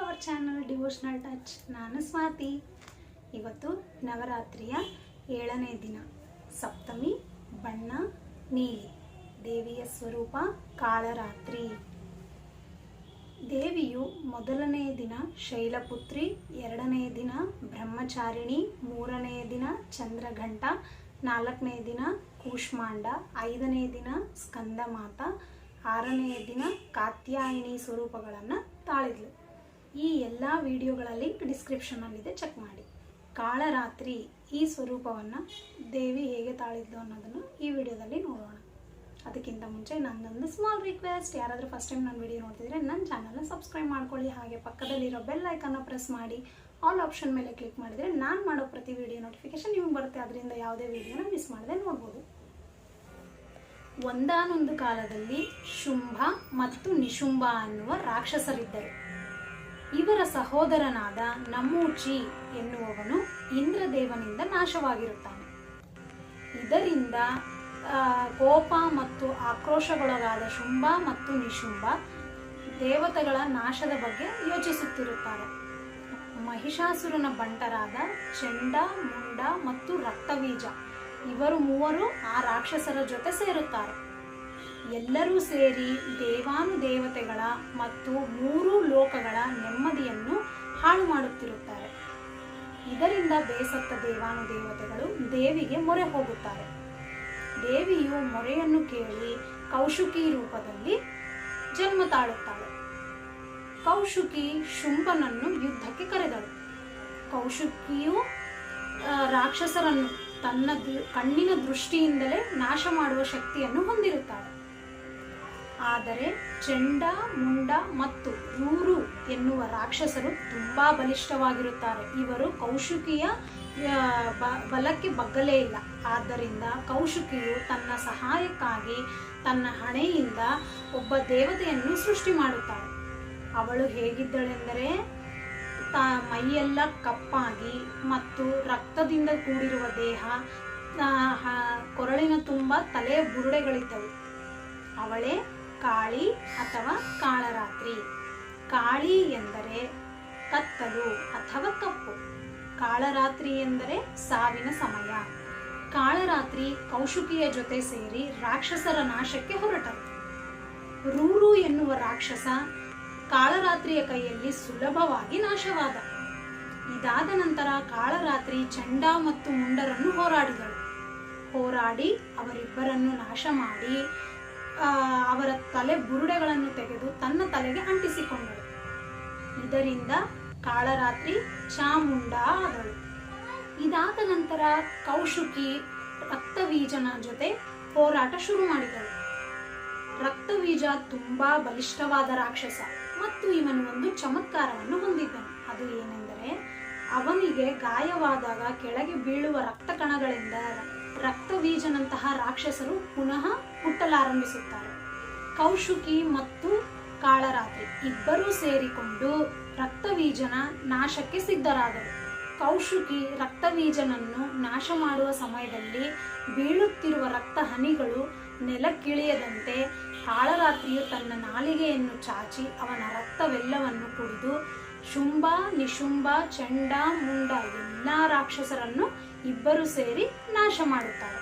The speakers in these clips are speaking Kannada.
ಅವರ್ ಚಾನಲ್ ಡಿವೋಷ್ನಲ್ ಟಚ್ ನಾನು ಸ್ವಾತಿ. ಇವತ್ತು ನವರಾತ್ರಿಯ ಏಳನೇ ದಿನ. ಸಪ್ತಮಿ, ಬಣ್ಣ, ನೀಲಿ. ದೇವಿಯ ಸ್ವರೂಪ ಕಾಳರಾತ್ರಿ ದೇವಿಯು ಮೊದಲನೆಯ ದಿನ ಶೈಲಪುತ್ರಿ ಎರಡನೆಯ ದಿನ ಬ್ರಹ್ಮಚಾರಿಣಿ ಮೂರನೆಯ ದಿನ ಚಂದ್ರಘಂಟ, ನಾಲ್ಕನೇ ದಿನ ಕೂಷ್ಮಾಂಡ, ಐದನೇ ದಿನ ಸ್ಕಂದಮಾತ ಆರನೆಯ ದಿನ ಕಾತ್ಯಾಯಿನಿ ಸ್ವರೂಪಗಳನ್ನು ತಾಳಿದ್ಲು. ಈ ಎಲ್ಲ ವಿಡಿಯೋಗಳ ಲಿಂಕ್ ಡಿಸ್ಕ್ರಿಪ್ಷನಲ್ಲಿದೆ ಚೆಕ್ ಮಾಡಿ. ಕಾಳರಾತ್ರಿ ಈ ಸ್ವರೂಪವನ್ನು ದೇವಿ ಹೇಗೆ ತಾಳಿದ್ಲು ಅನ್ನೋದನ್ನು ಈ ವಿಡಿಯೋದಲ್ಲಿ ನೋಡೋಣ. ಅದಕ್ಕಿಂತ ಮುಂಚೆ ನನ್ನೊಂದು ಸ್ಮಾಲ್ ರಿಕ್ವೆಸ್ಟ್ ಯಾರಾದರೂ ಫಸ್ಟ್ ಟೈಮ್ ನನ್ನ ವಿಡಿಯೋ ನೋಡ್ತಿದ್ರೆ ನನ್ನ ಚಾನಲ್ನ ಸಬ್ಸ್ಕ್ರೈಬ್ ಮಾಡ್ಕೊಳ್ಳಿ. ಹಾಗೆ ಪಕ್ಕದಲ್ಲಿರೋ ಬೆಲ್ ಐಕನ್ನ ಪ್ರೆಸ್ ಮಾಡಿ. ಆಲ್ ಆಪ್ಷನ್ ಮೇಲೆ ಕ್ಲಿಕ್ ಮಾಡಿದರೆ ನಾನು ಮಾಡೋ ಪ್ರತಿ ವಿಡಿಯೋ ನೋಟಿಫಿಕೇಶನ್ ನಿಮ್ಗೆ ಬರುತ್ತೆ. ಅದರಿಂದ ಯಾವುದೇ ವಿಡಿಯೋನ ಮಿಸ್ ಮಾಡದೆ ನೋಡ್ಬೋದು. ಒಂದಾನೊಂದು ಕಾಲದಲ್ಲಿ ಶುಂಭ ಮತ್ತು ನಿಶುಂಭ ಅನ್ನುವ ರಾಕ್ಷಸರಿದ್ದರು. ಇವರ ಸಹೋದರನಾದ ನಮೂಚಿ ಎನ್ನುವವನು ಇಂದ್ರದೇವನಿಂದ ನಾಶವಾಗಿರುತ್ತಾನೆ. ಇದರಿಂದ ಕೋಪ ಮತ್ತು ಆಕ್ರೋಶಗೊಳಗಾದ ಶುಂಭ ಮತ್ತು ನಿಶುಂಭ ದೇವತೆಗಳ ನಾಶದ ಬಗ್ಗೆ ಯೋಚಿಸುತ್ತಿರುತ್ತಾರೆ. ಮಹಿಷಾಸುರನ ಬಂಟರಾದ ಚಂಡ, ಮುಂಡ ಮತ್ತು ರಕ್ತಬೀಜ. ಇವರು ಮೂವರು ಆ ರಾಕ್ಷಸರ ಜೊತೆ ಸೇರುತ್ತಾರೆ. ಎಲ್ಲರೂ ಸೇರಿ ದೇವಾನುದೇವತೆಗಳ ಮತ್ತು ಮೂರು ಲೋಕಗಳ ನೆಮ್ಮದಿಯನ್ನು ಹಾಳು ಮಾಡುತ್ತಿರುತ್ತಾರೆ. ಇದರಿಂದ ಬೇಸತ್ತ ದೇವಾನುದೇವತೆಗಳು ದೇವಿಗೆ ಮೊರೆ ಹೋಗುತ್ತಾರೆ. ದೇವಿಯು ಮೊರೆಯನ್ನು ಕೇಳಿ ಕೌಶುಕಿ ರೂಪದಲ್ಲಿ ಜನ್ಮ ತಾಳುತ್ತಾಳೆ. ಕೌಶುಕಿ ಶುಂಭನನ್ನು ಯುದ್ಧಕ್ಕೆ ಕರೆದಳು. ಕೌಶುಕಿಯು ರಾಕ್ಷಸರನ್ನು ತನ್ನ ಕಣ್ಣಿನ ದೃಷ್ಟಿಯಿಂದಲೇ ನಾಶ ಮಾಡುವ ಶಕ್ತಿಯನ್ನು ಹೊಂದಿರುತ್ತಾಳೆ. ಆದರೆ ಚೆಂಡ, ಮುಂಡ ಮತ್ತು ರೂರು ಎನ್ನುವ ರಾಕ್ಷಸರು ತುಂಬಾ ಬಲಿಷ್ಠವಾಗಿರುತ್ತಾರೆ. ಇವರು ಕೌಶುಕಿಯ ಬಲಕ್ಕೆ ಬಗ್ಗಲೇ ಇಲ್ಲ. ಆದ್ದರಿಂದ ಕೌಶುಕಿಯು ತನ್ನ ಸಹಾಯಕ್ಕಾಗಿ ತನ್ನ ಹಣೆಯಿಂದ ಒಬ್ಬ ದೇವತೆಯನ್ನು ಸೃಷ್ಟಿ ಮಾಡುತ್ತಾಳೆ. ಅವಳು ಹೇಗಿದ್ದಳೆಂದರೆ ಮೈಯೆಲ್ಲ ಕಪ್ಪಾಗಿ ಮತ್ತು ರಕ್ತದಿಂದ ಕೂಡಿರುವ ದೇಹ ಕೊರಳಿನ ತುಂಬ ತಲೆಯ ಬುರುಡೆಗಳಿದ್ದವು. ಅವಳೇ ಕಾಳಿ ಅಥವಾ ಕಾಳರಾತ್ರಿ. ಕಾಳಿ ಎಂದರೆ ಕತ್ತಲು ಅಥವಾ ಕಪ್ಪು. ಕಾಳರಾತ್ರಿ ಎಂದರೆ ಸಾವಿನ ಸಮಯ. ಕಾಳರಾತ್ರಿ ಕೌಶುಕಿಯ ಜೊತೆ ಸೇರಿ ರಾಕ್ಷಸರ ನಾಶಕ್ಕೆ ಹೊರಟರು. ರೂರು ಎನ್ನುವ ರಾಕ್ಷಸ ಕಾಳರಾತ್ರಿಯ ಕೈಯಲ್ಲಿ ಸುಲಭವಾಗಿ ನಾಶವಾದ. ಇದಾದ ನಂತರ ಕಾಳರಾತ್ರಿ ಚಂಡ ಮತ್ತು ಮುಂಡರನ್ನು ಹೋರಾಡಿದಳು. ಹೋರಾಡಿ ಅವರಿಬ್ಬರನ್ನು ನಾಶ ಮಾಡಿ ಅವರ ತಲೆ ಬುರುಡೆಗಳನ್ನು ತೆಗೆದು ತನ್ನ ತಲೆಗೆ ಅಂಟಿಸಿಕೊಂಡಳು. ಇದರಿಂದ ಕಾಳರಾತ್ರಿ ಚಾಮುಂಡ ಆದಳು. ಇದಾದ ನಂತರ ಕೌಶುಕಿ ರಕ್ತವೀಜನ ಜೊತೆ ಹೋರಾಟ ಶುರು ಮಾಡಿದಳು. ರಕ್ತಬೀಜ ತುಂಬಾ ಬಲಿಷ್ಠವಾದ ರಾಕ್ಷಸ ಮತ್ತು ಇವನು ಒಂದು ಚಮತ್ಕಾರವನ್ನು ಹೊಂದಿದ್ದನು. ಅದು ಏನೆಂದರೆ, ಅವನಿಗೆ ಗಾಯವಾದಾಗ ಕೆಳಗೆ ಬೀಳುವ ರಕ್ತ ಕಣಗಳಿಂದ ರಕ್ತಬೀಜನಂತಹ ರಾಕ್ಷಸರು ಪುನಃ ಹುಟ್ಟಲಾರಂಭಿಸುತ್ತಾರೆ. ಕೌಶುಕಿ ಮತ್ತು ಕಾಳರಾತ್ರಿ ಇಬ್ಬರೂ ಸೇರಿಕೊಂಡು ರಕ್ತಬೀಜನ ನಾಶಕ್ಕೆ ಸಿದ್ಧರಾದರು. ಕೌಶುಕಿ ರಕ್ತಬೀಜನನ್ನು ನಾಶ ಮಾಡುವ ಸಮಯದಲ್ಲಿ ಬೀಳುತ್ತಿರುವ ರಕ್ತ ಹನಿಗಳು ನೆಲಕ್ಕಿಳಿಯದಂತೆ ಕಾಳರಾತ್ರಿಯು ತನ್ನ ನಾಲಿಗೆಯನ್ನು ಚಾಚಿ ಅವನ ರಕ್ತವೆಲ್ಲವನ್ನು ಕುಡಿದು ಶುಂಭ, ನಿಶುಂಭ, ಚಂಡ, ಮುಂಡ ಎಲ್ಲ ರಾಕ್ಷಸರನ್ನು ಇಬ್ಬರು ಸೇರಿ ನಾಶ ಮಾಡುತ್ತಾರೆ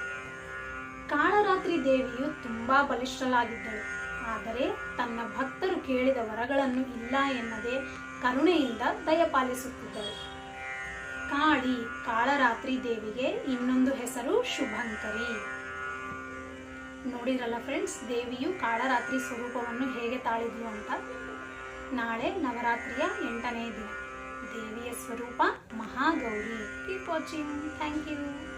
ಕಾಳರಾತ್ರಿ ದೇವಿಯು ತುಂಬಾ ಬಲಿಷ್ಠಳಾಗಿದ್ದಳು. ಆದರೆ ತನ್ನ ಭಕ್ತರು ಕೇಳಿದ ವರಗಳನ್ನು ಇಲ್ಲ ಎನ್ನದೆ ಕರುಣೆಯಿಂದ ದಯಪಾಲಿಸುತ್ತಿದ್ದಳು ಕಾಳಿ ಕಾಳರಾತ್ರಿ ದೇವಿಗೆ ಇನ್ನೊಂದು ಹೆಸರು ಶುಭಂಕರಿ ನೋಡಿರಲ್ಲ ಫ್ರೆಂಡ್ಸ್ ದೇವಿಯು ಕಾಳರಾತ್ರಿ ಸ್ವರೂಪವನ್ನು ಹೇಗೆ ತಾಳಿದ್ಲು ಅಂತ? ನಾಳೆ ನವರಾತ್ರಿಯ ಎಂಟನೇ ದಿನ. ದೇವಿಯ ಸ್ವರೂಪ Mahagauri. Keep watching thank you